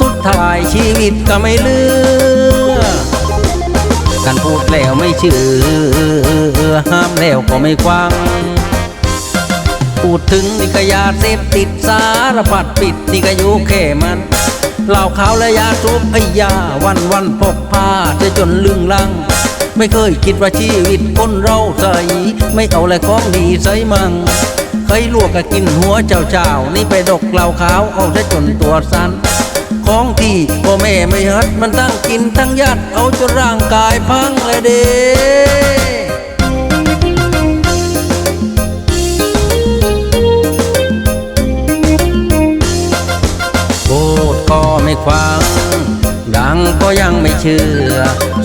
สุดท้ายชีวิตก็ไม่เลือกันพูดแล้วไม่เชื่อ ห้ามแล้วก็ไม่ฟัง พูดถึงนี่ก็ยาเสพติดสารพัดปิดนี่ก็อยู่แค่มันเหล้าขาวและยาสูบไอยาวันวันพกพาจะจนลึงลัง ไม่เคยคิดว่าชีวิตคนเราใสไม่เอาอะไรของดีใส่มั่ง เคยลวกก็กินหัวเจ้าเจ้านี่ไปดกเหล้าขาวเอาซะจนตัวสั้นของที่พ่อแม่ไม่ฮัดมันตั้งกินทั้งยัดเอาจนร่างกายพังเลยเด้ก็ไม่ฟัง ดังก็ยังไม่เชื่อ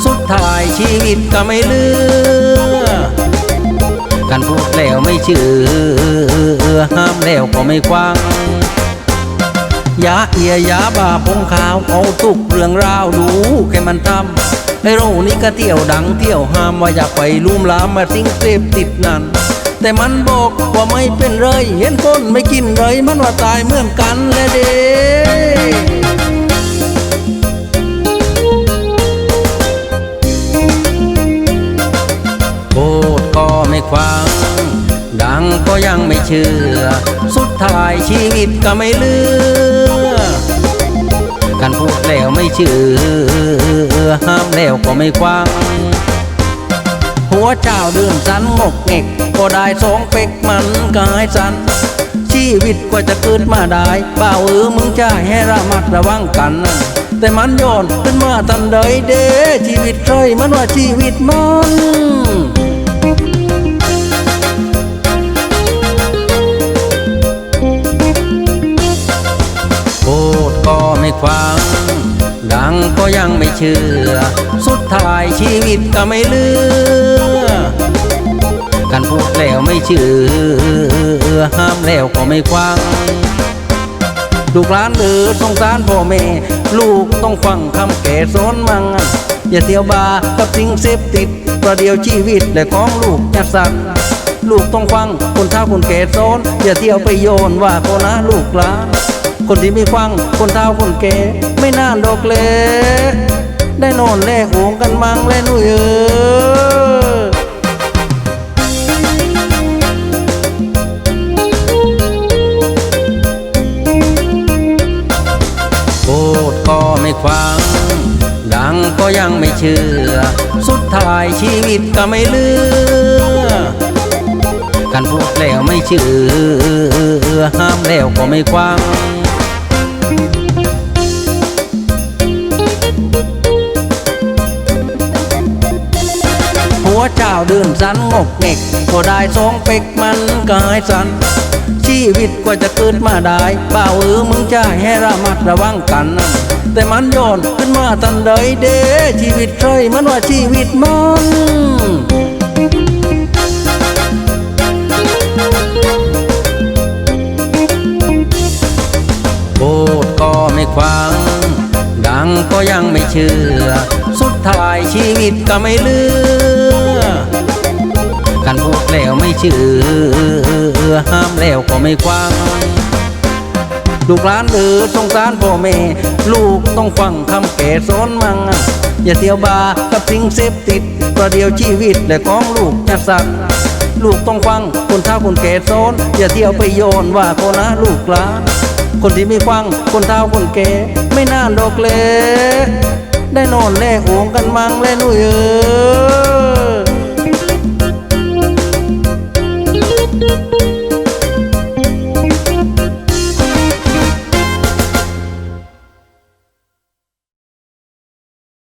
สุดท้ายชีวิตก็ไม่เลือ กันพูดแล้วไม่เชื่อห้ามแล้วก็ไม่ฟังยาเอียยาบาพงขาวเอาทุกเรื่องราวดูแค่มันทำไอ้โรนี่ก็เที่ยวดังเที่ยวห้ามว่าอยากไปลุ่มลามมาสิ่งเสพติดนั่นแต่มันบอกว่าไม่เป็นไรเห็นคนไม่กินเลยมันว่าตายเหมือนกันแหละเด้ ก็ยังไม่เชื่อ สุดท้ายชีวิตก็ไม่เลือกันพูดแล้วไม่เชื่อ ห้ามแล้วก็ไม่ฟัง หัวเจ้าเดือนสันงกเงกก็ได้สองเป็กมันกายสัน ชีวิตกว่าจะเกิดมาได้บ่าวเออมึงจะให้ระมัดระวังกันนะแต่มันย้อนขึ้นมาทันใดเด้ชีวิตใครมันว่าชีวิตมัน ฟัง ดังก็ยังไม่เชื่อ สุดท้ายชีวิตก็ไม่เลือกันพูดแล้วไม่เชื่อ ห้ามแล้วก็ไม่ฟัง ลูกหลานเดือสงสารพ่อแม่ ลูกต้องฟังคำแก่สอนมังอย่าเที่ยวบากับสิ่งเสพติด ประเดี๋ยวชีวิตและของลูกจะสั่นลูกต้องฟังคนเฒ่าคนแก่สอนอย่าเที่ยวไปโยนว่าคนนะลูกหลาน คนที่ไม่ฟัง คนเฒ่าคนแก่ไม่น่านดอกเลได้นอนแลกหวงกันมังและนุ่ยเออพูดก็ไม่ฟัง ดังก็ยังไม่เชื่อ สุดท้ายชีวิตก็ไม่เลือกันพูดแล้วไม่เชื่อ ห้ามแล้วก็ไม่ฟัง หัวเจ้าเดินสันงกเงกก็ได้สองเป็กมันกายสัน ชีวิตกว่าจะเกิดมาได้บ่าวเออมึงจะให้ระมัดระวังกันนะแต่มันย้อนขึ้นมาทันใดเด้ชีวิตใครมันว่าชีวิตมันพูดก็ไม่ฟังดังก็ยังไม่เชื่อ สุดท้ายชีวิตก็ไม่เลือ กันพูดแล้วไม่เชื่อห้ามแล้วก็ไม่ฟังลูกหลานเดือสงสารพ่อแม่ ลูกต้องฟังคำแก่สอนมังอย่าเที่ยวบาร์กับสิ่งเสพติดประเดี๋ยวชีวิตและของลูกจะสั่นลูกต้องฟังคนเฒ่าคนแก่สอนอย่าเที่ยวไปโยนว่าคนนะลูกหลาน คนที่ไม่ฟังคนเฒ่าคนแก่ไม่น่าดอกเลได้นอนแลกหวงกันมังและนุ่ยเออ 嗯